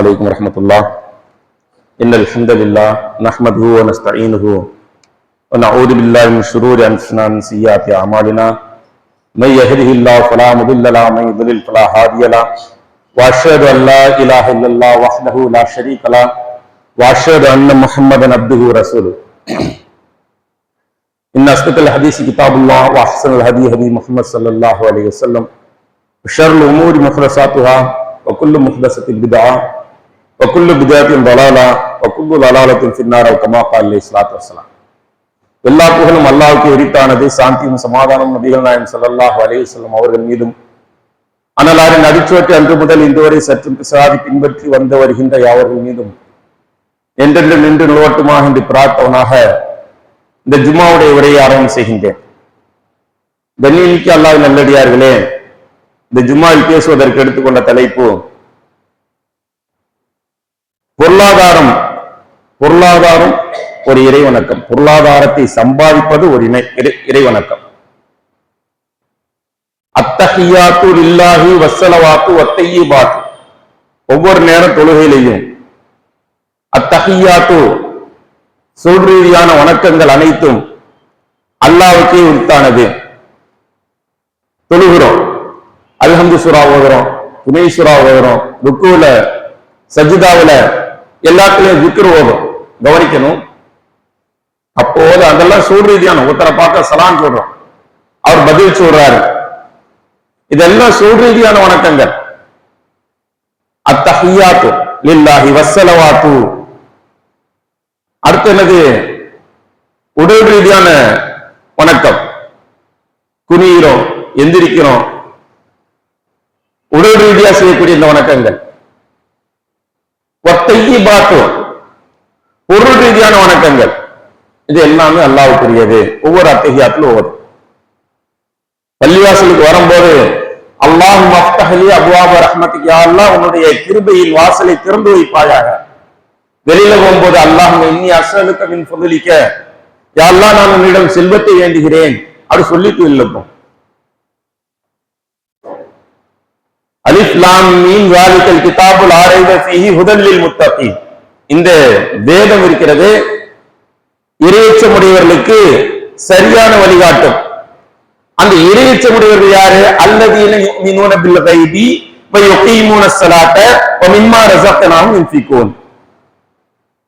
عليكم ورحمة الله. إن الحمد لله نحمده ونستعينه ونعوذ بالله من شرور أنفسنا من سيئات أعمالنا. من يهده الله فلا مضل له ومن يضلل فلا هادي له. وأشهد أن لا إله إلا الله وحده لا شريك له. وأشهد أن محمدا عبده ورسوله. إن أصدق الحديث كتاب الله وأحسن الهدي هدي محمد صلى الله عليه وسلم. وشر الأمور محدثاتها وكل محدثة بدعة. வக்குல்லு பிதாத்தின் பலாலா வக்குல்லு லலாலத்தின் Chinnar comma காலி இஸ்லாத் வசலாம் எல்லா புகழும் அல்லாவுக்கு எரித்தானது சாந்தியும் சமாதானம் நபிகள் நாயம் சல்லாஹ் செல்லும் அவர்கள் மீதும் அனலாரின் அடிச்சுவற்றை அன்று முதல் இன்றுவரை சற்றும் பிசாதி பின்பற்றி வந்து வருகின்ற யாவர்கள் மீதும் என்றென்று நின்று நிலவட்டுமாக என்று பிரார்த்தவனாக இந்த ஜும்மாவுடைய உரையை ஆரம்பம் செய்கின்றேன் கண்ணியமிக்க அல்லாஹ் நல்லடியார்களே இந்த ஜும்மாவில் பேசுவதற்கு எடுத்துக்கொண்ட தலைப்பு பொருளாதாரம் பொருளாதாரம் ஒரு இறைவணக்கம். பொருளாதாரத்தை சம்பாதிப்பது ஒரு இணை இறை- இறைவணக்கம். அத்தகையாத்து இல்லாஹி வசலவாத்து ஒத்தையி பாத்து ஒவ்வொரு நேரம் தொழுகையிலையும் அத்தகையாத்து சொல் ரீதியான வணக்கங்கள் அனைத்தும் அல்லாவுக்கே உரித்தானது. தொழுகிறோம். அல்ஹம்து சுரா ஓதுறோம். துணை சுரா ஓதுறோம். ருக்குல சஜிதாவுல எல்லாத்துலயும் விக்ரு ஓதும் கவனிக்கணும். அப்போது அதெல்லாம் சூழ்ரீதியான ஒருத்தரை பார்க்க சலான் சொல்றோம். அவர் பதில் சொல்றாரு. இதெல்லாம் சூழ்ரீதியான வணக்கங்கள். அத்தஹியாத்து லில்லாஹி வசலவாத்து அடுத்து என்னது? உடல் ரீதியான வணக்கம். குனிகிறோம் எந்திரிக்கிறோம். உடல் ரீதியா செய்யக்கூடிய இந்த வணக்கங்கள். பொருள் ரீதியான வணக்கங்கள். இது எல்லாமே அல்லாவுக்குரியது. ஒவ்வொரு அத்தகையாத்திலும் ஒவ்வொரு. பள்ளிவாசலுக்கு வரும்போது அல்லாஹ் மஃப்தஹலி அபுவாப ரஹ்மத்துக்கு அல்லாஹ் உன்னுடைய கிருபையின் வாசலை திறந்து வைப்பாயாக. வெளியில போகும்போது அல்லாஹ் இன்னி அசலுக்க மின் பொருளிக்க நான் உன்னிடம் செல்வத்தை வேண்டுகிறேன். அப்படி சொல்லிட்டு இல்லப்போம் அலிஃப் மீன் வாலிக்கல் கிதாபுல் ஆரைவ ஃபீஹி ஹுதல்லில் இந்த வேதம் இருக்கிறது. இறையச்சமுடையவர்களுக்கு சரியான வழிகாட்டும். அந்த இறையச்சமுடையவர்கள் யாரு? அல்லதீன யுமினூன பில் கைபி வ யுகீமூன ஸலாத்த வ மிம்மா ரஸக்னாஹும் யுன்ஃபிகூன்.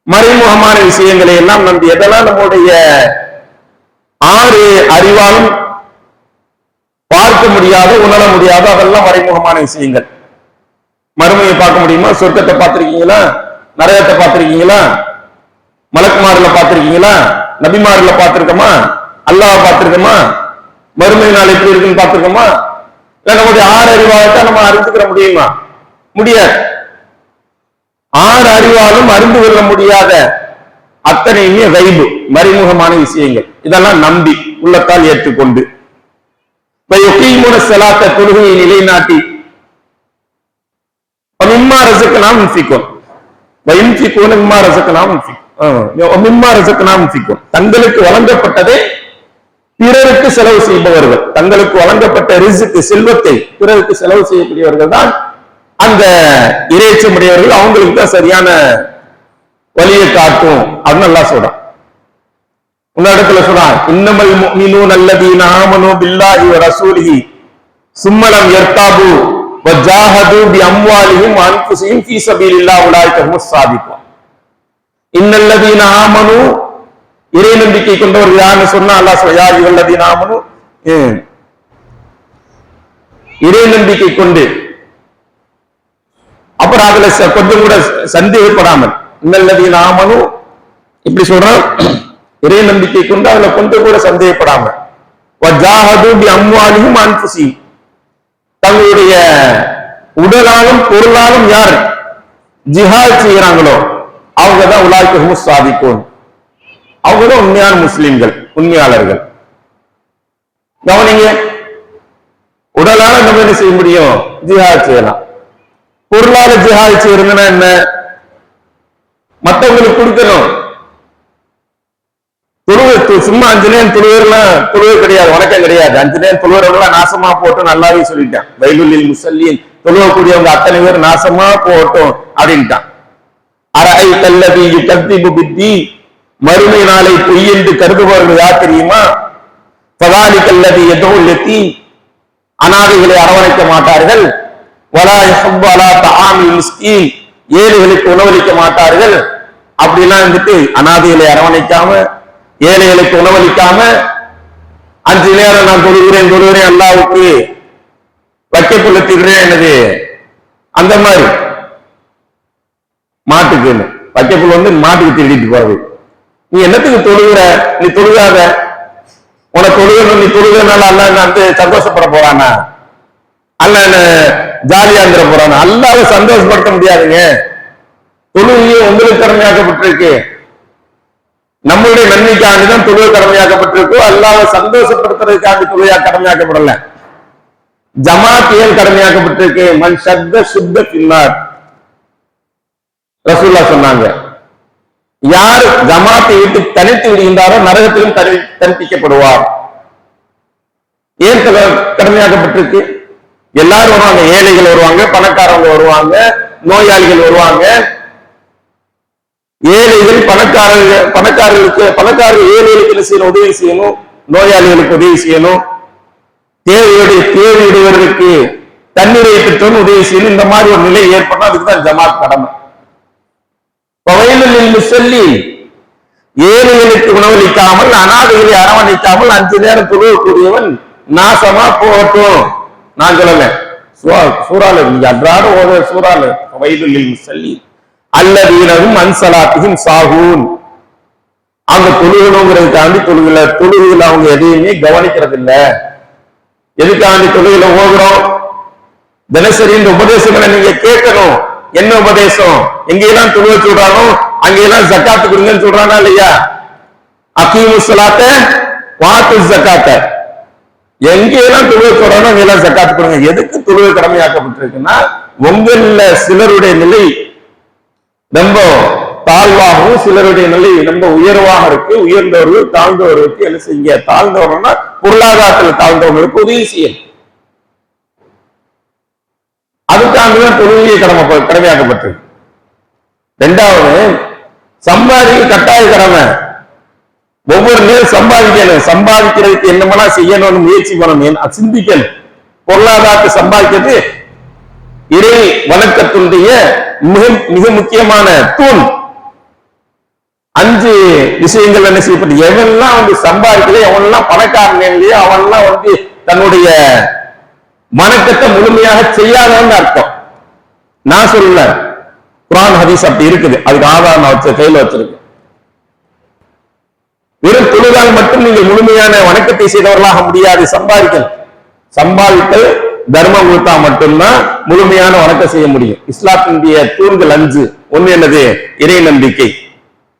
மறைமுகமான விஷயங்களை எல்லாம் நம்பி எதெல்லாம் நம்முடைய ஆறு அறிவாலும் பார்க்க முடியாத உணர முடியாத அதெல்லாம் மறைமுகமான விஷயங்கள். மறுமையை பார்க்க முடியுமா? சொர்க்கத்தை பார்த்திருக்கீங்களா? நரகத்தை பார்த்திருக்கீங்களா? மலக்குமாரில பார்த்திருக்கீங்களா? நபிமாரில பார்த்திருக்கோமா? அல்லாஹ் பார்த்திருக்கோமா? மறுமை நாள் எப்படி இருக்குன்னு பார்த்திருக்கோமா? இல்ல நம்முடைய ஆறு அறிவாகத்தான் நம்ம அறிந்துக்கிற முடியுமா? முடியாது. ஆறு அறிவாலும் அறிந்து கொள்ள முடியாத அத்தனையுமே வைபு மறைமுகமான விஷயங்கள். இதெல்லாம் நம்பி உள்ளத்தால் ஏற்றுக்கொண்டு. ஸலாத்த தொழுகையை நிலைநாட்டி மிம்மா ரசக்கனாம் முன்ஃபிக்கும் வயுன்ஃபிக்கூன மிம்மா ரசக்கனாம் முன்ஃபிக்கும் மிம்மா ரசக்கனாம் முன்ஃபிக்கும் தங்களுக்கு வழங்கப்பட்டதை பிறருக்கு செலவு செய்பவர்கள் தங்களுக்கு வழங்கப்பட்ட ரிசுக்கு செல்வத்தை பிறருக்கு செலவு செய்யக்கூடியவர்கள் தான் அந்த இறைச்சமுடையவர்கள் அவங்களுக்கு தான் சரியான வழியை காட்டும் அப்படின்னு நல்லா சொல்றான் இடத்துல சொல்றான் இன்னமல் முஃமினூன் அல்லதீன ஆமனு பில்லாஹி வ ரசூலிஹி சும்மலம் யர்தாபு வ ஜாஹது பி அம்வாலிஹிம் வ அன்ஃபுஸிஹிம் ஃபீ சபீலில்லாஹ் உலாயிக ஹுmus சாதிக்கும் இன்னல்லதீன ஆமனு இறை நம்பிக்கை கொண்டவர்கள் யாருன்னு சொன்னா அல்லாஹ் சொல்ல யார் இவல்லதீன ஆமனு இறை நம்பிக்கை கொண்டு அப்புறம் அதுல கொஞ்சம் கூட சந்தேகப்படாமல் இன்னல்லதீன ஆமனு இப்படி சொல்றான் இறை நம்பிக்கை கொண்டு அதுல கொஞ்சம் கூட சந்தேகப்படாம. வஜாஹது பி தங்களுடைய உடலாலும் பொருளாலும் யார் ஜிஹாத் செய்யறாங்களோ அவங்க தான் உலாய்க்கு சாதிக்கும் அவங்க தான் உண்மையான முஸ்லிம்கள் உண்மையாளர்கள். கவனிங்க உடலால நம்ம என்ன செய்ய முடியும்? ஜிஹாத் செய்யலாம். பொருளால ஜிஹாத் செய்யறதுன்னா என்ன? மத்தவங்களுக்கு கொடுக்கணும். தொழுவை சும்மா அஞ்சனேன் தொழுவர்லாம் தொழுவை கிடையாது வணக்கம் கிடையாது. அஞ்சு நேரம் நாசமா போட்டோம் நல்லாவே சொல்லிட்டான். வயலுலில் முசல்லின் தொழுவக்கூடியவங்க அத்தனை பேர் நாசமா போட்டோம் அப்படின்ட்டான். அரை கல்லதி கத்தி புத்தி மறுமை நாளை பொய் என்று கருதுபவர்கள் யார் தெரியுமா? பதாலி கல்லதி எதோ எத்தி அனாதைகளை அரவணைக்க மாட்டார்கள். வலா யஹப்பு அலா தஆமி மிஸ்கீன் ஏழைகளுக்கு உணவளிக்க மாட்டார்கள். அப்படிலாம் வந்துட்டு அனாதைகளை அரவணைக்காம ஏழைகளுக்கு உணவளிக்காம அஞ்சு நேரம் நான் தொழுகிறேன் தொழுகிறேன் அல்லாவுக்கு வைக்கப்புள்ள திடுறேன் என்னது? அந்த மாதிரி. மாட்டுக்குன்னு வைக்கப்புள்ள வந்து மாட்டுக்கு திருடிட்டு போறது. நீ என்னத்துக்கு தொழுகிற? நீ தொழுகாத. உனக்கு தொழுகணும் நீ தொழுகிறனால அல்ல வந்து சந்தோஷப்பட போறானா? அல்ல ஜாலியா இருந்துட போறானா? அல்லாத சந்தோஷப்படுத்த முடியாதுங்க. தொழுகையே உங்களுக்கு திறமையாக்கப்பட்டிருக்கு. நம்மளுடைய நன்மைக்காண்டி தான் தொழுகை கடமையாக்கப்பட்டிருக்கோ அல்லாத சந்தோஷப்படுத்துறதுக்காண்டி தொழுகையா கடமையாக்கப்படல. ஜமாத் ஏன் கடமையாக்கப்பட்டிருக்கு? மண் சத்த சுத்த பின்னார் ரசூல்லா சொன்னாங்க யார் ஜமாத்தை விட்டு தனித்து விடுகின்றாரோ நரகத்திலும் தனி தனிப்பிக்கப்படுவார். ஏன் க- கடமையாக்கப்பட்டிருக்கு? எல்லாரும் வருவாங்க ஏழைகள் வருவாங்க பணக்காரங்க வருவாங்க நோயாளிகள் வருவாங்க ஏழைகள் பணக்காரர்கள் பணக்காரர்களுக்கு பணக்காரர்கள் ஏழைகளுக்கு என்ன செய்யணும்? உதவி செய்யணும். நோயாளிகளுக்கு உதவி செய்யணும். தேவையுடைய தேவையுடையவர்களுக்கு தண்ணீரை பெற்றோன்னு உதவி செய்யணும். இந்த மாதிரி ஒரு நிலை ஏற்பட்டா அதுக்கு தான் ஜமாத் கடமை. நின்று சொல்லி ஏழைகளுக்கு உணவளிக்காமல் அனாதைகளை அரவணைக்காமல் அஞ்சு நேரம் தொழுவக்கூடியவன் நாசமா போகட்டும். நான் சொல்லல. சூ- சூறால நீங்க அன்றாட ஓத சூறால. பவையிலில் சொல்லி அல்லதீனரும் அன்சலாத்தியும் சாகூன். அவங்க தொழுகணுங்கிறதுக்காண்டி தொழுகல. தொழுகையில் அவங்க எதையுமே கவனிக்கிறது இல்லை எதுக்காண்டி தொழுகையில ஓகுறோம் தினசரி இந்த உபதேசங்களை நீங்க கேட்கணும். என்ன உபதேசம்? எங்கெல்லாம் தொழுவ சொல்றானோ அங்கெல்லாம் ஜக்காத்து கொடுங்கன்னு சொல்றானா இல்லையா? அக்கீமு சலாத்த வாத்து ஜக்காத்த. எங்கெல்லாம் தொழுவ சொல்றானோ அங்கெல்லாம் ஜக்காத்து கொடுங்க. எதுக்கு தொழுவ கடமையாக்கப்பட்டிருக்குன்னா உங்கள சிலருடைய நிலை ரொம்ப தாழ்வாகவும் சிலருடைய நிலை ரொம்ப உயர்வாக இருக்கு. உயர்ந்தவர்கள் தாழ்ந்தவர்களுக்கு என்ன செய்ய? தாழ்ந்தவர்கள்னா பொருளாதாரத்தில் தாழ்ந்தவர்களுக்கு உதவி செய்யணும். அதுக்காகதான் தொழுகையை கடமை கடமையாக்கப்பட்டிருக்கு. ரெண்டாவது சம்பாதிக்க கட்டாய கடமை. ஒவ்வொரு நேரம் சம்பாதிக்கணும். சம்பாதிக்கிறதுக்கு என்னமெல்லாம் செய்யணும்னு முயற்சி பண்ணணும். சிந்திக்கணும். பொருளாதாரத்தை சம்பாதிக்கிறது இறை வணக்கத்தினுடைய மிக மிக முக்கியமான தூண். அஞ்சு விஷயங்கள் என்ன செய்யப்பட்டு எவன்லாம் வந்து சம்பாதிக்கல எவன்லாம் பணக்காரன் இல்லையோ அவன்லாம் வந்து தன்னுடைய வணக்கத்தை முழுமையாக செய்யாதவன் அர்த்தம். நான் சொல்லல குரான் ஹதீஸ் அப்படி இருக்குது. அதுக்கு ஆதாரம் நான் வச்ச கையில வெறும் தொழுதால் மட்டும் நீங்கள் முழுமையான வணக்கத்தை செய்தவர்களாக முடியாது. சம்பாதிக்கணும் சம்பாதித்தல் தர்மம் கொடுத்தா மட்டும்தான் முழுமையான வணக்கம் செய்ய முடியும். இஸ்லாத்தினுடைய தூண்கள் அஞ்சு. ஒண்ணு என்னது? இறை நம்பிக்கை.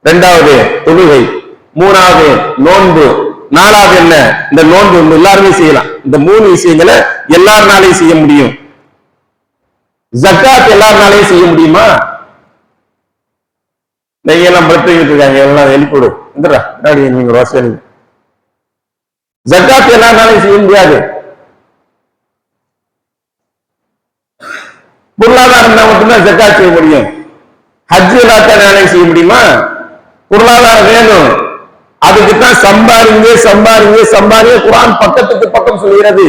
ரெண்டாவது தொழுகை. மூணாவது நோன்பு. நாலாவது என்ன? இந்த நோன்பு வந்து எல்லாருமே செய்யலாம். இந்த மூணு விஷயங்களை எல்லாருனாலையும் செய்ய முடியும். ஜக்காத் எல்லாருனாலையும் செய்ய முடியுமா? நீங்க எல்லாம் படுத்துக்கிட்டு இருக்காங்க. எல்லாம் எழுப்பிடு இந்தரா நீங்க ரோசன் ஜக்காத் எல்லாருனாலையும் செய்ய முடியாது. பொருளாதாரம் தான் மட்டும்தான் ஜக்கா செய்ய முடியும். ஹஜ் எல்லாத்தாலையும் செய்ய முடியுமா? பொருளாதாரம் வேணும். அதுக்கு தான் சம்பாரிங்க சம்பாரிங்க குரான் பக்கத்துக்கு பக்கம் சொல்கிறது.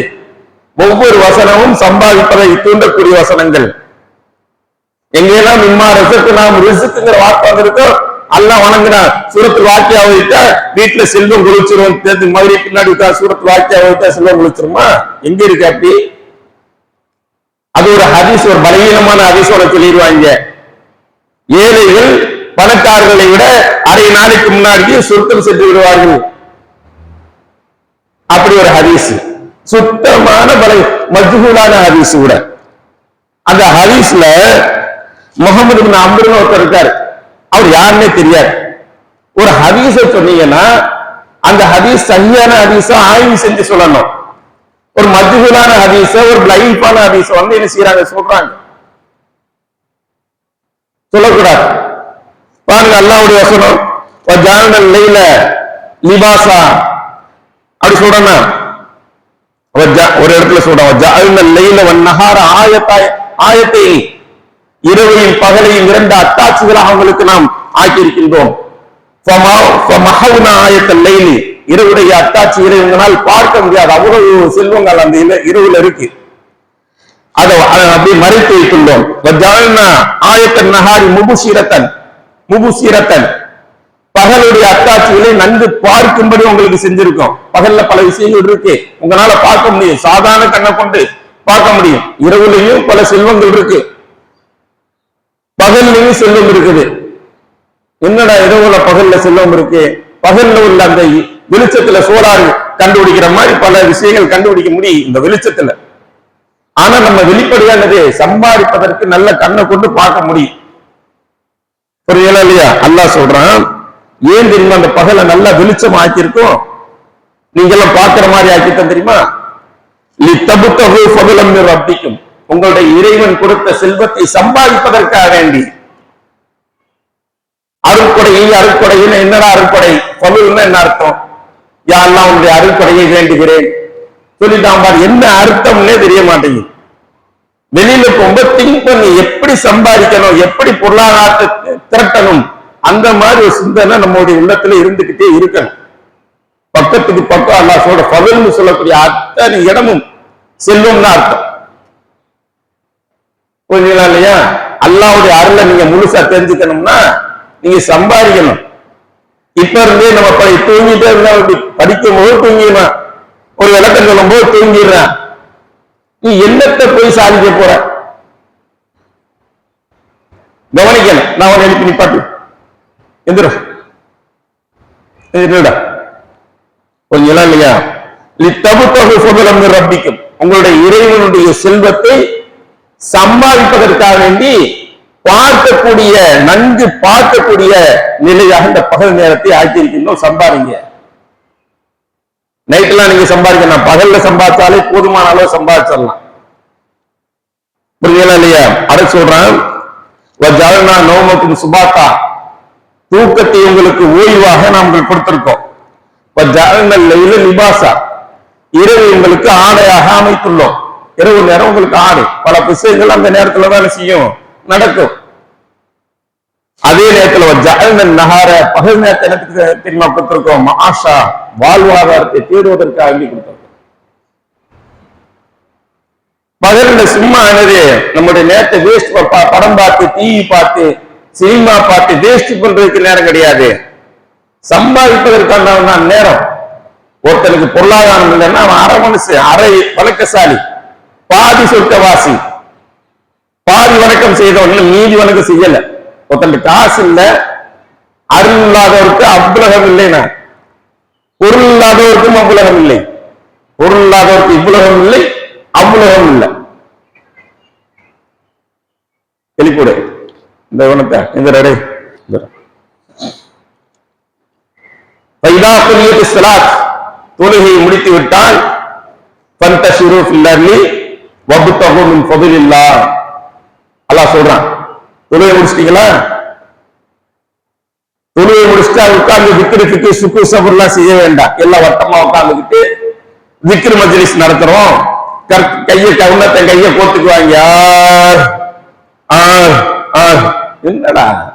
ஒவ்வொரு வசனமும் சம்பாதிப்பதை தூண்டக்கூடிய வசனங்கள். எங்கெல்லாம் மிம்மா ரசத்து நாம் ரிசுக்குங்கிற வார்த்தை வந்திருக்கோ அல்ல வணங்குனா சூரத்து வாக்கியா வைத்தா வீட்டுல செல்வம் குளிச்சிரும். மாதிரி பின்னாடி விட்டா சூரத்து வாக்கியா வைத்தா செல்வம் குளிச்சிருமா? எங்க இருக்கு அப்படி? ஹதீஸ் ஒரு பலவீனமான ஹதீஸோட சொல்லிடுவாங்க. ஏழைகள் பணக்காரர்களை விட அரை நாளைக்கு முன்னாடியே சுத்தம் சென்று விடுவார்கள். அப்படி ஒரு ஹதீஸ். சுத்தமான பல மஜ்ஹூலான ஹதீஸ் கூட. அந்த ஹதீஸ்ல முகமது பின் அம்பருன்னு ஒருத்தர் இருக்காரு. அவர் யாருன்னே தெரியாது. ஒரு ஹதீஸை சொன்னீங்கன்னா அந்த ஹதீஸ் சரியான ஹதீஸா ஆய்வு செஞ்சு சொல்லணும். ஒரு மஜ்ஹூலான ஹதீஸ ஒரு பிளைஃபான ஹதீஸ வந்து என்ன செய்யறாங்க சொல்றாங்க? சொல்லக்கூடாது. பாருங்க அல்லாவுடைய வசனம் ஜானல் லைல லிபாசா. அப்படி சொல்றேன்னா ஒரு இடத்துல சொல்றான் ஜானல் லைல வன் நஹார ஆயத்தாய் ஆயத்தை இரவையும் பகலையும் இரண்டு அத்தாட்சிகளாக அவங்களுக்கு நாம் ஆக்கியிருக்கின்றோம். ஆயத்தல் லைலி இரவுடைய அத்தாட்சிகளை உங்களால் பார்க்க முடியாது அவ்வளவு செல்வங்கள் அந்த இல- இரவுல இருக்கு. அதை அதை அப்படியே மறைத்து வைத்துள்ளோம் ஆயத்தன் நகாரி முபுசீரத்தன் முபுசீரத்தன் பகலுடைய அத்தாட்சிகளை நன்கு பார்க்கும்படி உங்களுக்கு செஞ்சிருக்கோம். பகல்ல பல விஷயங்கள் இருக்கு. உங்களால பார்க்க முடியும். சாதாரண கண்ணை கொண்டு பார்க்க முடியும். இரவுலையும் பல செல்வங்கள் இருக்கு. பகல்லையும் செல்வம் இருக்குது. என்னடா இரவுல பகல்ல செல்வம் இருக்கு? பகல்ல உள்ள அந்த வெளிச்சத்துல சோலாறு கண்டுபிடிக்கிற மாதிரி பல விஷயங்கள் கண்டுபிடிக்க முடியும் இந்த வெளிச்சத்துல. ஆனா நம்ம வெளிப்படையானது சம்பாதிப்பதற்கு நல்ல கண்ணை கொண்டு பார்க்க முடியும். புரியல இல்லையா? அல்லாஹ் சொல்றான் ஏன் தெரியுமா அந்த பகலை நல்லா வெளிச்சம் ஆக்கியிருக்கோம் நீங்க எல்லாம் பாக்குற மாதிரி ஆக்கித்தான் தெரியுமா? லித்தபுத்தகு ஃபதுலம் மிர் ரப்பிக்கும். உங்களுடைய இறைவன் கொடுத்த செல்வத்தை சம்பாதிப்பதற்காக வேண்டி. அருட்கொடையை அருட்கொடைன்னு என்னடா அருட்கொடை பலுன்னா என்ன அர்த்தம்? யாரெல்லாம் உன்னுடைய அருள்படையை வேண்டுகிறேன். சொல்லிட்டான் பாரு என்ன அர்த்தம்னே தெரிய மாட்டேங்குது. வெளியில ரொம்ப திங்க் பண்ணி எப்படி சம்பாதிக்கணும் எப்படி பொருளாதாரத்தை திரட்டணும் அந்த மாதிரி ஒரு சிந்தனை நம்மளுடைய உள்ளத்துல இருந்துகிட்டே இருக்கணும். பக்கத்துக்கு பக்கம் அல்லாஹ் சொல்ற பகல்னு சொல்லக்கூடிய அத்தனை இடமும் செல்வம்னு அர்த்தம். புரிஞ்சுங்களா இல்லையா? அல்லாவுடைய அருளை நீங்க முழுசா தெரிஞ்சுக்கணும்னா நீங்க சம்பாதிக்கணும். இப்ப இருந்தே நம்ம படி தூங்கிட்டே இருந்தா அப்படி படிக்கும் போது தூங்கிடுறான் ஒரு விளக்கம் சொல்லும் போது தூங்கிடுறான் நீ என்னத்தை போய் சாதிக்க போற? கவனிக்கணும். நான் உன்னை எழுப்பி நிப்பாட்டு எந்திர. எந்திரா கொஞ்சம் இடம் இல்லையா? லித்தபுத்தகு சுதலம் ரப்பிக்கும் உங்களுடைய இறைவனுடைய செல்வத்தை சம்பாதிப்பதற்காக வேண்டி பார்க்கக்கூடிய நன்கு பார்க்கக்கூடிய நிலையாக இந்த பகல் நேரத்தை ஆக்கியிருக்கின்றோம். சம்பாதிங்க நைட்லாம் நீங்க சம்பாதிக்கணும் பகல்ல சம்பாதிச்சாலே போதுமான அளவு சம்பாதிச்சிடலாம். புரியுதா இல்லையா? அதை சொல்றேன். ஜலனா நோமக்கும் சுபாத்தா. தூக்கத்தை உங்களுக்கு ஓய்வாக நாம் கொடுத்திருக்கோம் ஜலனல் லைல லிபாசா. இரவு உங்களுக்கு ஆடையாக அமைத்துள்ளோம். இரவு நேரம் உங்களுக்கு ஆடை. பல விஷயங்கள் அந்த நேரத்துல வேலை செய்யும். நடக்கும். அதே நேரத்துல நகார பகல் நேரத்தை எனக்கு தெரியுமா கொடுத்திருக்கோம்? ஆஷா வாழ்வாதாரத்தை தேடுவதற்காக வேண்டி கொடுத்திருக்கோம். பகல்ல சும்மா என்னது நம்முடைய நேரத்தை வேஸ்ட் படம் பார்த்து டிவி பார்த்து சினிமா பார்த்து வேஸ்ட் பண்றதுக்கு நேரம் கிடையாது. சம்பாதிப்பதற்கான தான் நேரம். ஒருத்தனுக்கு பொருளாதாரம் இல்லைன்னா அவன் அரை மனுஷன் அரை வழக்கசாலி. பாதி சொர்க்கவாசி. பாதி வணக்கம் செய்தவர்கள் மீதி வணக்கம் செய்யல. ஒருத்தன் காசு இல்ல அருள் இல்லாதவருக்கு அவ்வுலகம் இல்லைனா பொருள் இல்லாதவருக்கும் அவ்வுலகம் இல்லை. பொருள் இல்லாதவருக்கு இவ்வுலகம் இல்லை அவ்வுலகம் இல்லை. வெளிக்கூடு இந்த குணத்தை இந்த ரெடை. பைதாக்குலியத்து தொழுகையை முடித்து விட்டால் பந்த சுரூப் இல்லர்லி வகுத்தகும் மின் இல்லா அல்லா சொல்றான். தொழுவை முடிச்சிட்டீங்களா? தொழுவை முடிச்சுட்டு உட்கார்ந்து விக்கிரி சுக்கு சபர்லாம் செய்ய வேண்டாம். எல்லாம் வட்டமா உட்கார்ந்துக்கிட்டு விக்கிர மஜ்லிஸ் நடத்துறோம். கர்- கையை கவுனத்தை கையை கோத்துக்குவாங்க யார்? R R. என்னடா?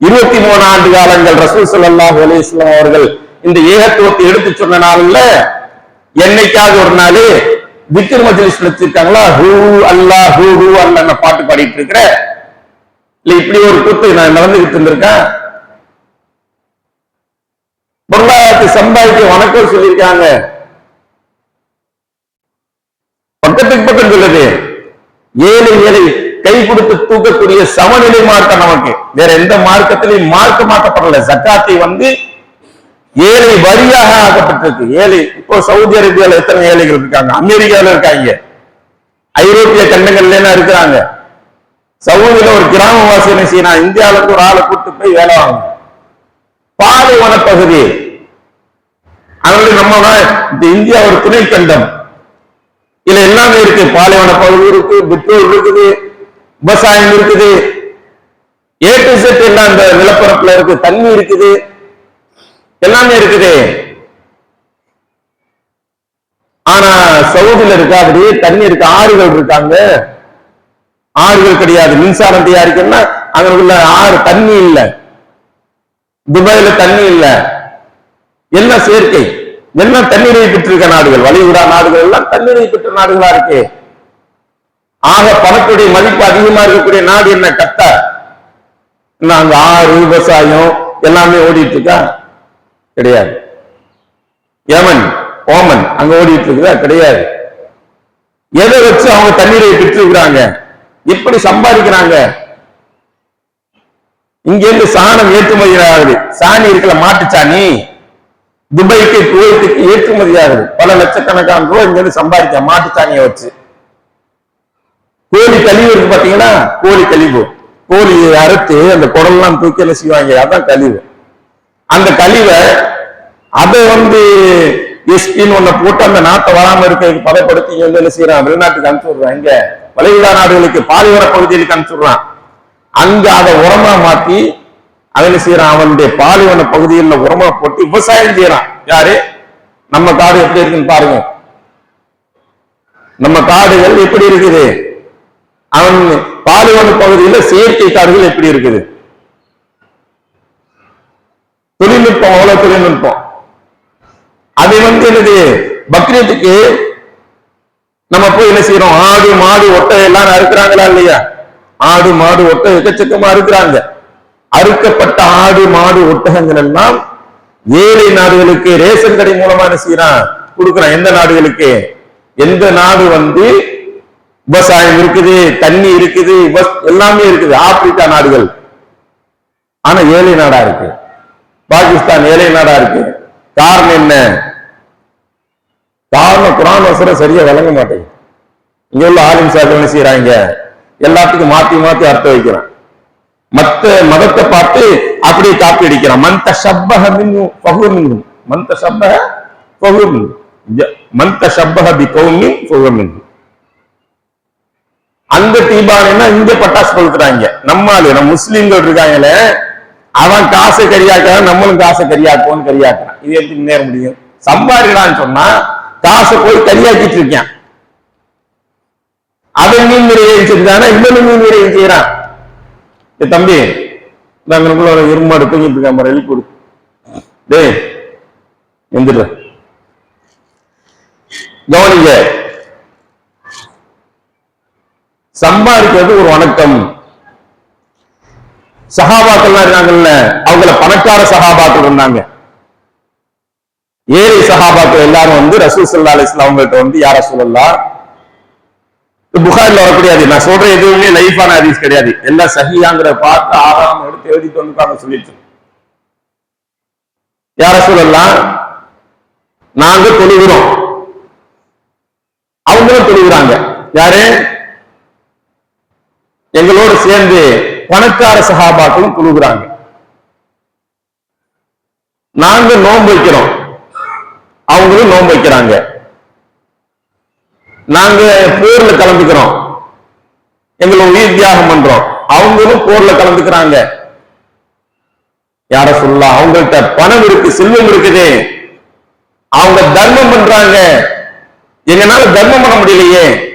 இருபத்தி மூணு ஆண்டு காலங்கள் ரசூல் சல்லாஹ் அலிஸ்லாம் அவர்கள் இந்த ஏகத்துவத்தை எடுத்து சொன்ன நாள்ல என்னைக்காவது ஒரு நாள் திக்ர் மஜ்லிஸ் வச்சிருக்காங்களா ஹூ அல்லா ஹூ ஹூ அல்லாஹ் பாட்டு பாடிட்டு இருக்கிற. இல்ல இப்படி ஒரு கூத்து நான் நடந்துகிட்டு இருந்திருக்கேன் பொருளாதாரத்தை சம்பாதிக்க வணக்கம் சொல்லியிருக்காங்க. பக்கத்துக்கு பக்கம் சொல்லுது ஏழை ஏழை கை கொடுத்து தூக்கக்கூடிய சமநிலை மார்க்கம் நமக்கு. வேற எந்த மார்க்கத்திலையும் மார்க்க மாற்றப்படல. சக்காத்தை வந்து ஏழை வரியாக ஆக்கப்பட்டிருக்கு. ஏழை இப்போ சவுதி அரேபியால எத்தனை ஏழைகள் இருக்காங்க? அமெரிக்கால இருக்காங்க. ஐரோப்பிய கண்டங்கள்ல இருக்கிறாங்க? சவுதியில ஒரு கிராமவாசி என்ன செய்யணும் இந்தியாவுல இருந்து ஒரு ஆளை கூட்டு போய் வேலை வாங்க பாலைவன பகுதி அதனால நம்ம தான் இந்த இந்தியா ஒரு துணை கண்டம் இதுல எல்லாமே இருக்கு. பாலைவன பகுதி இருக்கு பெட்ரோல் இருக்குது விவசாயம் இருக்குது. ஏ டு செட் எல்லாம் இந்த நிலப்பரப்புல இருக்கு. தண்ணி இருக்குது. எல்லாமே இருக்குது. ஆனா சவுதியில அப்படி தண்ணி இருக்கு ஆறுகள் இருக்காங்க. ஆறுகள் கிடையாது. மின்சாரம் தயாரிக்கணும்னா அங்க உள்ள ஆறு தண்ணி இல்ல. துபாயில தண்ணி இல்ல. எல்லாம் சேர்க்கை எல்லாம் தண்ணீரை பெற்றிருக்க நாடுகள்? வளைகுடா நாடுகள் எல்லாம் தண்ணீரை பெற்ற நாடுகளா இருக்கு. ஆக பணத்துடைய மதிப்பு அதிகமா இருக்கக்கூடிய நாடு என்ன? கத்தார். என்ன அங்க ஆறு விவசாயம் எல்லாமே ஓடிட்டு இருக்கா? கிடையாது. யமன் ஓமன் அங்க ஓடிட்டு இருக்குதா? கிடையாது. எதை வச்சு அவங்க தண்ணீரை பெற்றிருக்கிறாங்க? எப்படி சம்பாதிக்கிறாங்க? இங்க இருந்து சாணம் ஏற்றுமதி ஆகுது சாணி இருக்கல மாட்டு சாணி? துபாய்க்கு குவைத்துக்கு ஏற்றுமதி ஆகுது பல லட்சக்கணக்கான ரூபாய் இங்க இருந்து சம்பாதிக்க மாட்டு சாணியை வச்சு. கோழி கழிவு இருக்கு பாத்தீங்கன்னா கோழி கழிவு. கோழியை அறுத்து அந்த குடல்லாம் தூக்கி செய்வாங்க? அதான் கழிவு. அந்த கழிவை அதை வந்து எஸ்பின்னு ஒண்ணு போட்டு அந்த நாட்டை வராம இருக்க பதப்படுத்தி இங்க வந்து என்ன செய்யறான்? வெளிநாட்டுக்கு அனுப்பிச்சு விடுறான் இங்க வளைகுடா நாடுகளுக்கு பாலைவன பகுதிகளுக்கு அனுப்பிச்சு விடுறான் அங்க அதை உரமா மாத்தி அதை என்ன செய்யறான்? அவனுடைய பாலைவன பகுதிகளில் உரமா போட்டு விவசாயம் செய்யறான். யாரு? நம்ம காடு எப்படி இருக்குன்னு பாருங்க. நம்ம காடுகள் எப்படி இருக்குது? அவன் பாலைவன பகுதியில செயற்கை காடுகள் எப்படி இருக்குது? தொழில்நுட்பம் அவ்வளவு தொழில்நுட்பம் அதை வந்து என்னது பக்ரீத்துக்கு நம்ம போய் என்ன செய்யறோம்? ஆடு மாடு ஒட்டை எல்லாம் அறுக்கிறாங்களா இல்லையா? ஆடு மாடு ஒட்டை எக்கச்சக்கமா அறுக்கிறாங்க. அறுக்கப்பட்ட ஆடு மாடு ஒட்டகங்கள் எல்லாம் ஏழை நாடுகளுக்கு ரேஷன் கடை மூலமா என்ன செய்யறான்? கொடுக்குறான். எந்த நாடுகளுக்கு? எந்த நாடு வந்து விவசாயம் இருக்குது தண்ணி இருக்குது எல்லாமே இருக்குது. ஆப்பிரிக்கா நாடுகள். ஆனா ஏழை நாடா இருக்கு. பாகிஸ்தான் ஏழை நாடா இருக்கு. காரணம் என்ன? காரணம் குரான் வசனம் சரியா விளங்க மாட்டேங்குது. இங்க உள்ள ஆலிம் சார் என்ன செய்யறாங்க எல்லாத்துக்கும் மாத்தி மாத்தி அர்த்தம் வைக்கிறான். மத்த மதத்தை பார்த்து அப்படியே காப்பி அடிக்கிறான். மந்த சப்பக மின் பகுர் மந்த சப்பக பகுர் மந்த சப்பக பி கௌமின் பகுர் அந்த தீபாவளினா இங்க பட்டாசு கொளுத்துறாங்க நம்மாளு நம்ம முஸ்லீம்கள் இருக்காங்களே அவன் காசை கரியாக்குறான் நம்மளும் காசை கரியாக்குவோம்னு கரியாக்குறான். இது எப்படி முன்னேற முடியும்? சம்பாதிக்கிறான்னு சொன்னா காசை போய் கரியாக்கிட்டு இருக்கான். அதை மீன் நிறைய செஞ்சானா இன்னொன்னு மீன் நிறைய செய்யறான் ஏ தம்பி நாங்களுக்குள்ள ஒரு இருமாடு தூங்கிட்டு இருக்கான் பாரு, எழுப்பி கொடு டே எந்திர கவனிங்க சம்பாதிக்கிறது ஒரு வணக்கம். சகாபாக்கள்லாம் இருக்காங்கல்ல அவங்கள பணக்கார சகாபாக்கள் இருந்தாங்க. ஏழை சகாபாக்கள் எல்லாரும் வந்து ரசூல் சல்லா அலிஸ்லாம் அவங்கள்ட்ட வந்து யார சொல்லலாம் புகாரில் வரக்கூடிய நான் சொல்ற எதுவுமே லைஃபான ஹதீஸ் கிடையாது. எல்லாம் சஹியாங்கிற பார்த்து ஆறாம் எடுத்து எழுதிட்டு வந்து சொல்லிட்டு. யார சொல்லலாம் நாங்க தொழுகிறோம். அவங்களும் தொழுகிறாங்க. யாரு? எங்களோடு சேர்ந்து பணக்கார சகாபாக்களும் தொழுகிறாங்க நாங்க நோன்பு வைக்கிறோம். அவங்களும் நோன்பு வைக்கிறாங்க. நாங்க போர்ல கலந்துக்கிறோம். எங்களை உயிர் தியாகம் பண்றோம். அவங்களும் போர்ல கலந்துக்கிறாங்க. யார சொல்லலாம் அவங்கள்ட்ட பணம் இருக்கு செல்வம் இருக்குது. அவங்க தர்மம் பண்றாங்க. எங்கனால தர்மம் பண்ண முடியலையே.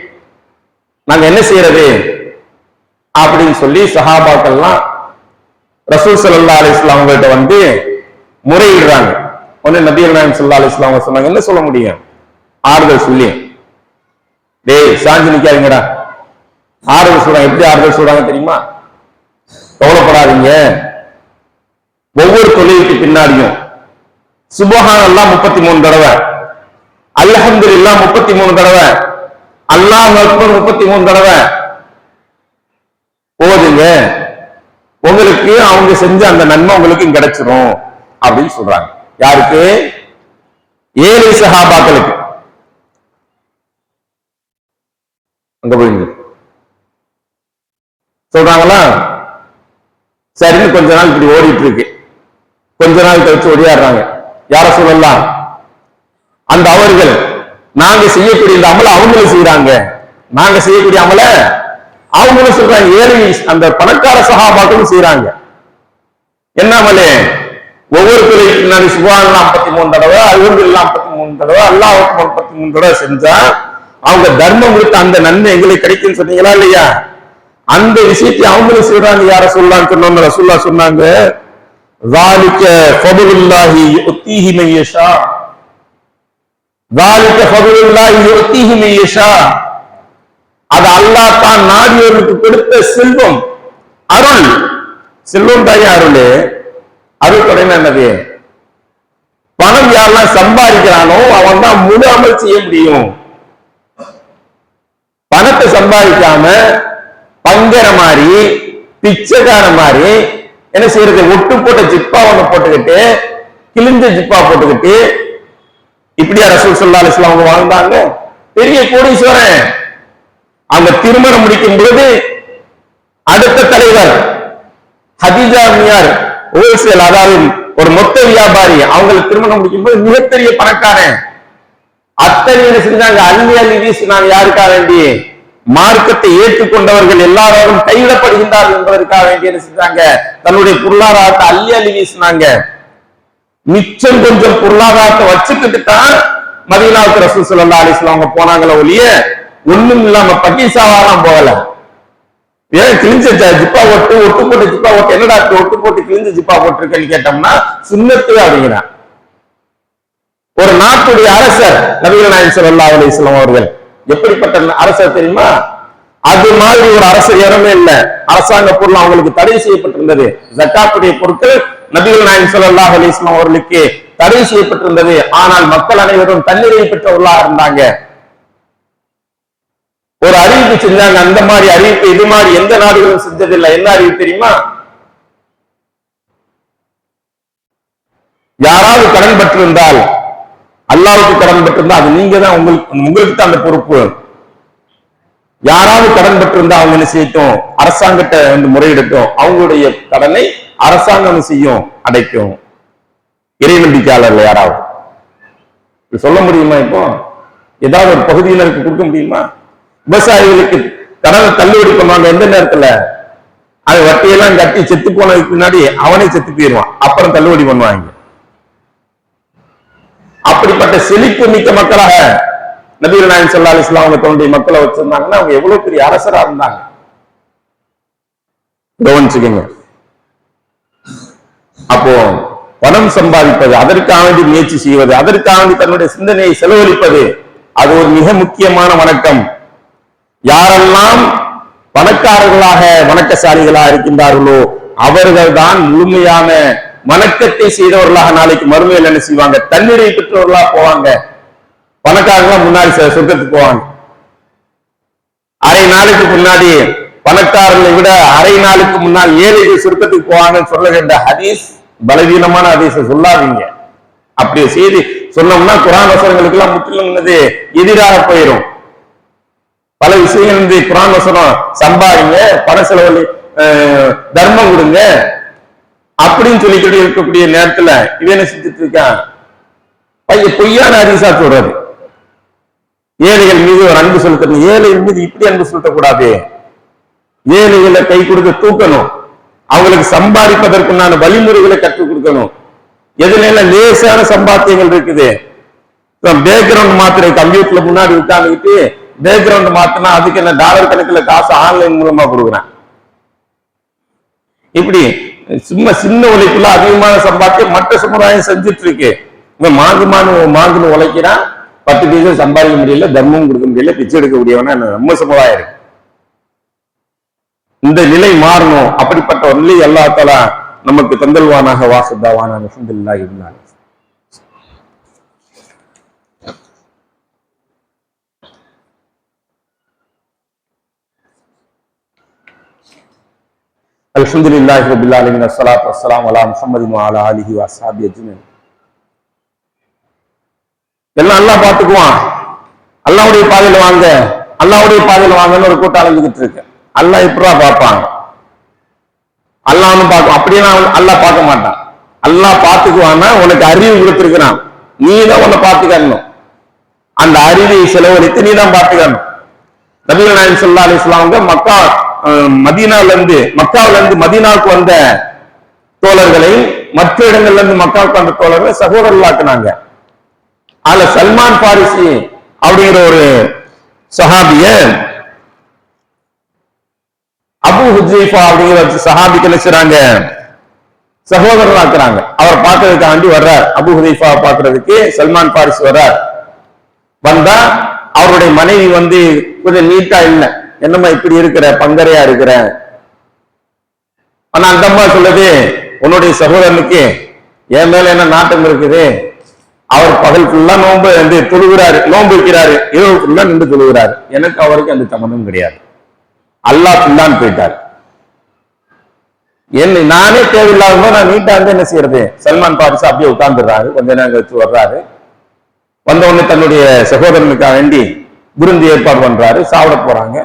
நாங்க என்ன செய்யறது? அப்படின்னு சொல்லி சஹாபாக்கள்லாம் ரசூல் சல்லா அலி வஸல்லம் அவங்கள்ட்ட வந்து முறையிடுறாங்க. உடனே நபிகள் நாயகம் சல்லா அலி இஸ்லாம் அவங்க சொன்னாங்க என்ன சொல்ல முடியும்? ஆறுதல் சொல்லி. டேய் சாஞ்சு நிக்காதீங்கடா. ஆறுதல் சொல்றாங்க எப்படி ஆறுதல் சொல்றாங்க தெரியுமா? கவலைப்படாதீங்க. ஒவ்வொரு தொழிலுக்கு பின்னாடியும் சுபஹான் அல்லா முப்பத்தி மூணு தடவை அல்ஹம்துலில்லாஹ் முப்பத்தி மூணு தடவை அல்லாஹ் முப்பத்தி மூணு தடவை போதுங்க. உங்களுக்கு அவங்க செஞ்ச அந்த நன்மை உங்களுக்கு கிடைச்சிரும் அப்படின்னு சொல்றாங்க. யாருக்கு? ஏழு சகாபாக்களுக்கு அங்க போயிங்க. சொல்றாங்களா? சரின்னு கொஞ்ச நாள் இப்படி ஓடிட்டு இருக்கு கொஞ்ச நாள் கழிச்சு ஓடியாடுறாங்க யார சொல்லலாம்? அந்த அவர்கள். நாங்க செய்யக்கூடிய இந்த அமலை அவங்களும் செய்யறாங்க நாங்க செய்யக்கூடிய அமலை அவங்களும் சொல்றாங்க ஏழை அந்த பணக்கார சகாபாக்களும் செய்யறாங்க என்ன அமலே ஒவ்வொரு துறைக்கு பின்னாடி சுபான் ஐம்பத்தி மூணு தடவை அல்ஹம்துலில்லாஹ் ஐம்பத்தி மூணு தடவை அல்லாஹ் முப்பத்தி மூணு தடவை செஞ்சா அவங்க தர்மம் கொடுத்த அந்த நன்மை எங்களுக்கு கிடைக்கும்னு சொன்னீங்களா இல்லையா அந்த விஷயத்தை அவங்களும் செய்யறாங்க யார சொல்லலாம்னு சொன்னாங்க ரசூல்லா சொன்னாங்க ذَلِكَ فَضْلُ اللَّهِ يُؤْتِيهِ مَن يَشَاءُ ذَلِكَ فَضْلُ اللَّهِ يُؤْتِيهِ مَن يَشَاءُ அது அல்லாஹ் தான் நாடியோருக்கு கொடுத்த செல்வம். அருள். செல்வம் தாய் அருள். அருள் தொடங்க என்னது? பணம் யாரெல்லாம் சம்பாதிக்கிறானோ அவன் தான் முழு அமல் செய்ய முடியும். பணத்தை சம்பாதிக்காம பங்கர மாதிரி பிச்சைக்கார மாதிரி என்ன செய்யறது? ஒட்டு போட்ட ஜிப்பா ஒண்ணு போட்டுக்கிட்டு கிழிஞ்ச ஜிப்பா போட்டுக்கிட்டு இப்படியா ரசூல் சொல்லா அலிஸ்லாம் அவங்க வாழ்ந்தாங்க? பெரிய கோடீஸ்வரன். அவங்க திருமணம் முடிக்கும் பொழுது அடுத்த தலைவர் ஹதிஜா மியார் ஹோல்சேல் அதாவது ஒரு மொத்த வியாபாரி அவங்களுக்கு திருமணம் முடிக்கும் போது மிகப்பெரிய பணக்காரன். அத்தனை என்ன செஞ்சாங்க? அள்ளி அள்ளி நான் யாருக்காக வேண்டி? மார்க்கத்தை ஏற்றுக்கொண்டவர்கள் எல்லாரும் கைவிடப்படுகின்றார்கள் என்பதற்காக வேண்டி என்ன செஞ்சாங்க? தன்னுடைய பொருளாதாரத்தை அள்ளி அள்ளி வீசினாங்க. மிச்சம் கொஞ்சம் பொருளாதாரத்தை வச்சுக்கிட்டு தான் மதீனாவுக்கு ரசூல் சொல்லா அலிஸ்லாம் அவங்க போனாங்களே ஒழிய ஒண்ணும் இல்லாம பட்டிசாவாலாம் போகல. ஏன் கிழிஞ்ச ஜ- ஜிப்பா போட்டு ஒட்டு போட்டு ஜிப்பா ஒட்டு என்னடா ஒட்டு போட்டு கிழிஞ்ச ஜிப்பா போட்டிருக்கேன்னு கேட்டோம்னா சுண்ணத்து அப்படிங்கிறான். ஒரு நாட்டுடைய அரசர் நபிகள் நாயன் சொல்லா அலைஹி அவர்கள் எப்படிப்பட்ட அரசர் தெரியுமா? அது மாதிரி ஒரு அரசர் இடமே இல்ல. அரசாங்க பொருள் அவங்களுக்கு தடை செய்யப்பட்டிருந்தது. ஜக்காத்துடைய பொருட்கள் நபிகள் நாயன் சொல்லா அலைஹி அவர்களுக்கு தடை செய்யப்பட்டிருந்தது. ஆனால் மக்கள் அனைவரும் தண்ணீரை பெற்றவர்களாக இருந்தாங்க. ஒரு அறிவிப்பு செஞ்சாங்க அந்த மாதிரி அறிவிப்பு இது மாதிரி எந்த நாடுகளும் செஞ்சதில்லை. என்ன அறிவிப்பு தெரியுமா? யாராவது கடன் பெற்றிருந்தால் அல்லாவுக்கு கடன் பெற்றிருந்தா அது நீங்க தான் உங்களுக்கு உங்களுக்கு தான் அந்த பொறுப்பு. யாராவது கடன் பெற்றிருந்தா அவங்க என்ன செய்யட்டும்? அரசாங்கத்தை வந்து முறையிடட்டும். அவங்களுடைய கடனை அரசாங்கம் செய்யும்? அடைக்கும். இறை நம்பிக்கையாளர்கள் யாராவது? சொல்ல முடியுமா இப்போ? ஏதாவது ஒரு பகுதியினருக்கு கொடுக்க முடியுமா? விவசாயிகளுக்கு கடனை தள்ளுபடி பண்ணுவாங்க. எந்த நேரத்துல? அது வட்டியெல்லாம் கட்டி செத்து போனதுக்கு முன்னாடி அவனே செத்து போயிடுவான். அப்புறம் தள்ளுபடி பண்ணுவாங்க. அப்படிப்பட்ட செழிப்பு மிக்க மக்களாக நபீர் நாயன் ஸல்லல்லாஹு அலைஹி அவங்க தோன்றிய மக்களை வச்சிருந்தாங்கன்னா அவங்க எவ்வளவு பெரிய அரசரா இருந்தாங்க. கவனிச்சுக்கோங்க. அப்போ பணம் சம்பாதிப்பது அதற்காக வேண்டி முயற்சி செய்வது அதற்காக வேண்டி தன்னுடைய சிந்தனையை செலவழிப்பது அது ஒரு மிக முக்கியமான வணக்கம். யாரெல்லாம் பணக்காரர்களாக வணக்கசாலிகளாக இருக்கின்றார்களோ அவர்கள் தான் முழுமையான வணக்கத்தை செய்தவர்களாக நாளைக்கு மறுமையில் என்ன செய்வாங்க? தண்ணீரை பெற்றவர்களா போவாங்க. பணக்காரங்களா முன்னாடி சொர்க்கத்துக்கு போவாங்க. அரை நாளுக்கு முன்னாடி பணக்காரர்களை விட அரை நாளுக்கு முன்னால் ஏழைகள் சுருக்கத்துக்கு போவாங்கன்னு சொல்லுகின்ற ஹதீஸ் பலவீனமான ஹதீஸை சொல்லாதீங்க. அப்படி செய்தி சொன்னோம்னா குரான் வசனங்களுக்கு எல்லாம் முற்றிலும் எதிராக போயிடும் பல விஷயங்கள் வந்து குரான் வசனம் சம்பாதிங்க பண செலவழி தர்மம் கொடுங்க. அப்படின்னு சொல்லிக்கிட்டு இருக்கக்கூடிய நேரத்துல இவன் என்ன செஞ்சுட்டு இருக்கான்? பையன் பொய்யான அரிசா சொல்றது. ஏழைகள் மீது ஒரு அன்பு செலுத்தணும். ஏழைகள் மீது இப்படி அன்பு செலுத்தக்கூடாது. ஏழைகளை கை கொடுத்து தூக்கணும். அவங்களுக்கு சம்பாதிப்பதற்குண்டான வழிமுறைகளை கற்றுக் கொடுக்கணும். எதுல எல்லாம் லேசான சம்பாத்தியங்கள் இருக்குது? பேக்ரவுண்ட் மாத்திரை கம்ப்யூட்டர்ல முன்னாடி உட்காந்துக்கிட்டு பேக்ரவுண்ட் மாத்தினா அதுக்கு என்ன டாலர் கணக்கில் காசு ஆன்லைன் மூலமா கொடுக்குறேன். இப்படி சும்மா சின்ன உழைப்புல அதிகமான சம்பாத்தியம் மற்ற சமுதாயம் செஞ்சுட்டு இருக்கு. இவன் மாங்கு மாங்கு மாங்குன்னு உழைக்கிறான். பத்து பைசா சம்பாதிக்க முடியல தர்மம் கொடுக்க முடியல பிச்சை எடுக்க முடியவனா நம்ம சமுதாயம் இருக்கு. இந்த நிலை மாறணும். அப்படிப்பட்ட ஒரு நிலை எல்லாத்தால நமக்கு தந்தல்வானாக வாசுதாவான அல்ஹம்துலில்லாஹி அல்ஹம்துலில்லாஹி ரப்பில் ஆலமீன். அஸ்ஸலாத்து வஸ்ஸலாமு அலா முஹம்மதின் வ அலா ஆலிஹி வ அஸ்ஹாபிஹி எல்லாம் அல்லாஹ் பார்த்துக்குவான். அல்லாஹ்வுடைய பாதையில வாங்க. அல்லாஹ்வுடைய பாதையில வாங்கன்னு ஒரு கூட்டம் அலைஞ்சுக்கிட்டு இருக்கு. அல்லாஹ் எப்படா பார்ப்பாங்க அல்லாஹ்னு பார்க்கும் அப்படியே நான் அல்லாஹ் பார்க்க மாட்டான். அல்லாஹ் பார்த்துக்குவான்னா உனக்கு அறிவு கொடுத்திருக்கிறான். நீ தான் உன்னை பார்த்துக்கணும். அந்த அறிவை செலவழித்து நீ தான் பார்த்துக்கணும். நபீர் நாயன் சொல்லா அலி மக்கா மதீனால இருந்து மக்காவில இருந்து மதீனாவுக்கு வந்த தோழர்களை மற்ற இடங்கள்ல இருந்து மக்காவுக்கு வந்த தோழர்களை சகோதரர்களாக்குனாங்க. அதுல சல்மான் பாரிசி அப்படிங்கிற ஒரு சஹாபிய அபு ஹுஜைஃபா அப்படிங்கிற சஹாபிக்கு என்ன செய்றாங்க? சகோதரர் ஆக்குறாங்க அவர் பார்க்கறதுக்காண்டி வர்றார். அபு ஹுதைஃபா பார்க்கறதுக்கு சல்மான் பாரிஸ் வர்றார். வந்தா அவருடைய மனைவி வந்து கொஞ்சம் நீட்டா இல்லை. என்னம்மா இப்படி இருக்கிற? பங்கரையா இருக்கிற? ஆனா அந்த அம்மா சொல்லுது உன்னுடைய சகோதரனுக்கு என் மேல என்ன நாட்டம் இருக்குது? அவர் பகல் ஃபுல்லா நோன்பு வந்து தொழுகிறாரு நோன்பு வைக்கிறாரு. இரவு ஃபுல்லா நின்று தொழுகிறாரு. எனக்கு அவருக்கு அந்த சம்மந்தம் கிடையாது. அல்லாஹ் ஃபுல்லான்னு போயிட்டார். என்ன நானே தேவையில்லாத நான் நீட்டா வந்து என்ன செய்யறது? சல்மான் பாரிசா அப்படியே உட்கார்ந்துடுறாரு. கொஞ்ச நேரம் கழிச்சு வர்றாரு. வந்த உடனே தன்னுடைய சகோதரனுக்காக வேண்டி விருந்து ஏற்பாடு பண்றாரு. சாப்பிட போறாங்க.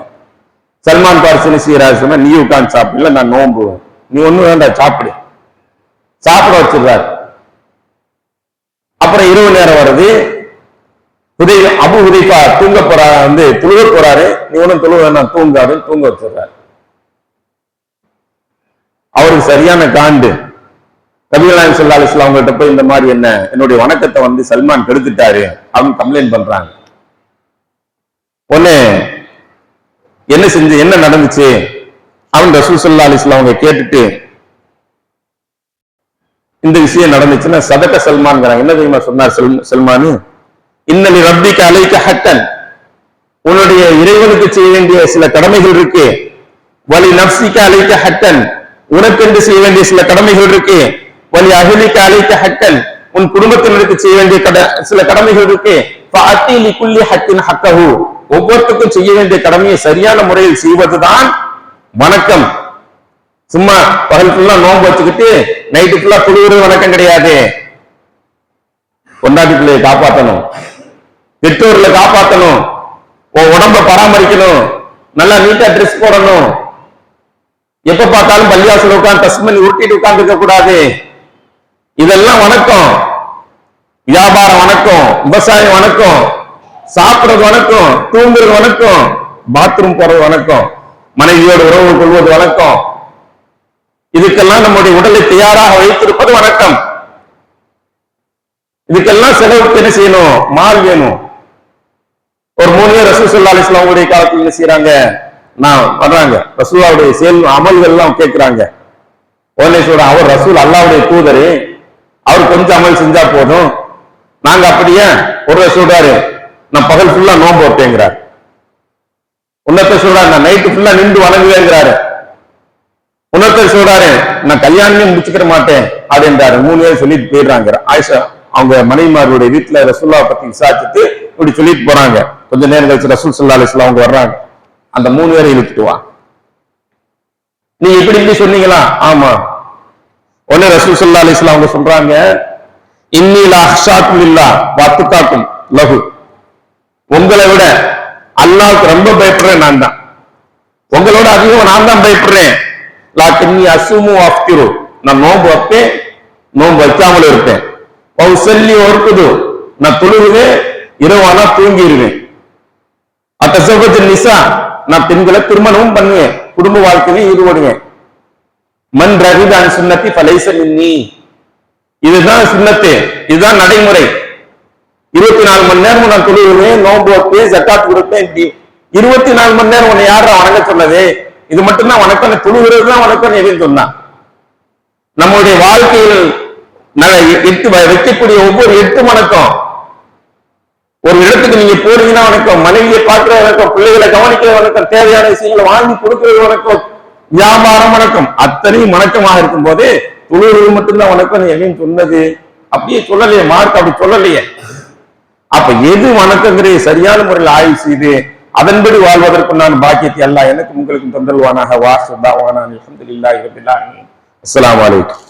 சல்மான் பாரிசு சீராஜ் செய்யறாரு சொன்னா நீ உட்காந்து சாப்பிடல நான் நோம்புவேன் நீ ஒண்ணு வேண்டாம் சாப்பிடு. சாப்பிட வச்சிடுறாரு. அப்புறம் இரவு நேரம் வருது. உதய அபு உதைப்பா தூங்க போறா வந்து துழுக போறாரு. நீ ஒண்ணும் துழுக வேணாம் தூங்காரு தூங்க வச்சிடுறாரு. அவருக்கு சரியான காண்டு. கபிலாயம் சொல்லா அலிஸ்லாம் அவங்ககிட்ட போய் இந்த மாதிரி என்ன என்னுடைய வணக்கத்தை வந்து சல்மான் கெடுத்துட்டாரு அப்படின்னு கம்ப்ளைண்ட் பண்றாங்க. ஒன்னு என்ன செஞ்சு என்ன நடந்துச்சு? அவன் ரசூல் சல்லா அலிஸ்லாம் அவங்க கேட்டுட்டு இந்த விஷயம் நடந்துச்சுன்னா சதக்க சல்மான்ங்கிறாங்க. என்ன தெரியுமா சொன்னார் செல் சல்மானு? இன்னலி ரப்பிக்கு அழைக்க ஹட்டன் உன்னுடைய இறைவனுக்கு செய்ய வேண்டிய சில கடமைகள் இருக்கு. வலி நப்சிக்கு அழைக்க ஹட்டன் உனக்கென்று செய்ய வேண்டிய சில கடமைகள் இருக்கு. வலி அகலிக்கு அழைக்க ஹட்டன் உன் குடும்பத்தினருக்கு செய்ய வேண்டிய கட சில கடமைகள் இருக்கு. அத்திலி குல்லி ஹட்டின் ஹக்கஹு ஒவ்வொருத்துக்கும் செய்ய வேண்டிய கடமையை சரியான முறையில் செய்வதுதான் வணக்கம். சும்மா பகல் ஃபுல்லா நோன்பு வச்சுக்கிட்டு நைட்டு ஃபுல்லா குழுவுறது வணக்கம் கிடையாது. கொண்டாட்டி பிள்ளையை காப்பாத்தணும். பெற்றோர்களை காப்பாத்தணும். உன் உடம்ப பராமரிக்கணும். நல்லா நீட்டா ட்ரெஸ் போடணும். எப்ப பார்த்தாலும் பள்ளியாசல் உட்காந்து டஸ்மன் உருட்டிட்டு உட்கார்ந்து இருக்க கூடாது இதெல்லாம் வணக்கம். வியாபாரம் வணக்கம் விவசாயம் வணக்கம் சாப்பிடுறது வணக்கம் தூங்குறது வணக்கம் பாத்ரூம் போறது வணக்கம் மனைவியோடு உறவு கொள்வது வணக்கம். இதுக்கெல்லாம் நம்முடைய உடலை தயாராக வைத்திருப்பது வணக்கம். இதுக்கெல்லாம் செலவுக்கு என்ன செய்யணும்? மால் வேணும். ஒரு மூணு பேர் ரசூல் சல்லா அலிஸ்லாமுடைய காலத்தில் என்ன செய்யறாங்க நான் வர்றாங்க. ரசூல்லாவுடைய செயல் அமல்கள் எல்லாம் கேட்கிறாங்க உடனே சொல்ற அவர் ரசூல் அல்லாவுடைய தூதரு அவர் கொஞ்சம் அமல் செஞ்சா போதும். நாங்க அப்படியே? ஒரு சொல்றாரு நான் பகல் ஃபுல்லா நோன்பு வைப்பேங்கிறார். உன்னத்தை சொல்றாரு நான் நைட்டு ஃபுல்லா நின்று வணங்குவேங்கிறாரு. உன்னத்தை சொல்றாரு நான் கல்யாணமே முடிச்சுக்கிற மாட்டேன் அப்படின்றாரு. மூணு பேர் சொல்லிட்டு போயிடுறாங்க. ஆயிஷா அவங்க மனைவிமார்களுடைய வீட்டுல ரசூல்லா பத்தி விசாரிச்சுட்டு இப்படி சொல்லிட்டு போறாங்க. கொஞ்ச நேரம் கழிச்சு ரசூல் சல்லா அலிஸ்லாம் அவங்க வர்றாங்க. அந்த மூணு பேரை இழுத்துட்டு வா. நீ இப்படி இப்படி சொன்னீங்களா? ஆமா. உடனே ரசூல் சல்லா அலிஸ்லாம் அவங்க சொல்றாங்க இன்னிலா அஹ்ஷாக்கும் இல்லா வாத்துக்காக்கும் லகு. உங்களை விட அல்லாவுக்கு ரொம்ப பயப்படுறேன் நான் தான். உங்களோட அதிகம் நான் தான் பயப்படுறேன். லாக்கின்னி அசுமு அஃப்திரு நான் நோன்பு வைப்பேன் நோன்பு வைக்காமல் இருப்பேன். சொல்லி ஒர்க்குது நான் தொழுகுவேன் இரவானா தூங்கிடுவேன் அத்தசபத்தில் நிசா நான் பெண்களை திருமணமும் பண்ணுவேன் குடும்ப வாழ்க்கையிலும் ஈடுபடுவேன். மண் ரவிதான் சுண்ணத்தி பலைசன் மின்னி. இதுதான் சின்னத்து இதுதான் நடைமுறை. இருபத்தி நாலு மணி நேரம் நான் தொழுவேன் நோன்பு வைப்பேன் ஜக்காத் கொடுப்பேன் இருபத்தி நாலு மணி நேரம் உன்னை யாரா வணங்க சொன்னது இது மட்டும்தான் வணக்கம் தொழுகிறது தான் வணக்கம் எதுன்னு சொன்னான் நம்மளுடைய வாழ்க்கையில் எட்டு வைக்கக்கூடிய ஒவ்வொரு எட்டு வணக்கம். ஒரு இடத்துக்கு நீங்க போறீங்கன்னா வணக்கம் மனைவியை பார்க்கிற வணக்கம் பிள்ளைகளை கவனிக்கிற வணக்கம் தேவையான விஷயங்களை வாங்கி கொடுக்கிற வணக்கம் வியாபாரம் வணக்கம் அத்தனையும் வணக்கமாக இருக்கும் போது தொழுவது மட்டும்தான் வணக்கம் எங்கேயும் சொன்னது. அப்படியே சொல்லலையே மார்க் அப்படி சொல்லலையே. அப்ப எது வணக்கங்கிறத சரியான முறையில் ஆய்வு செய்து அதன்படி வாழ்வதற்கு நான் பாக்கியத்தை அல்ல எனக்கும் உங்களுக்கும் தந்தல்வானாக வாசுதா வானான் அலமதுல்லா இரபில்லா அஸ்லாம் வலைக்கம்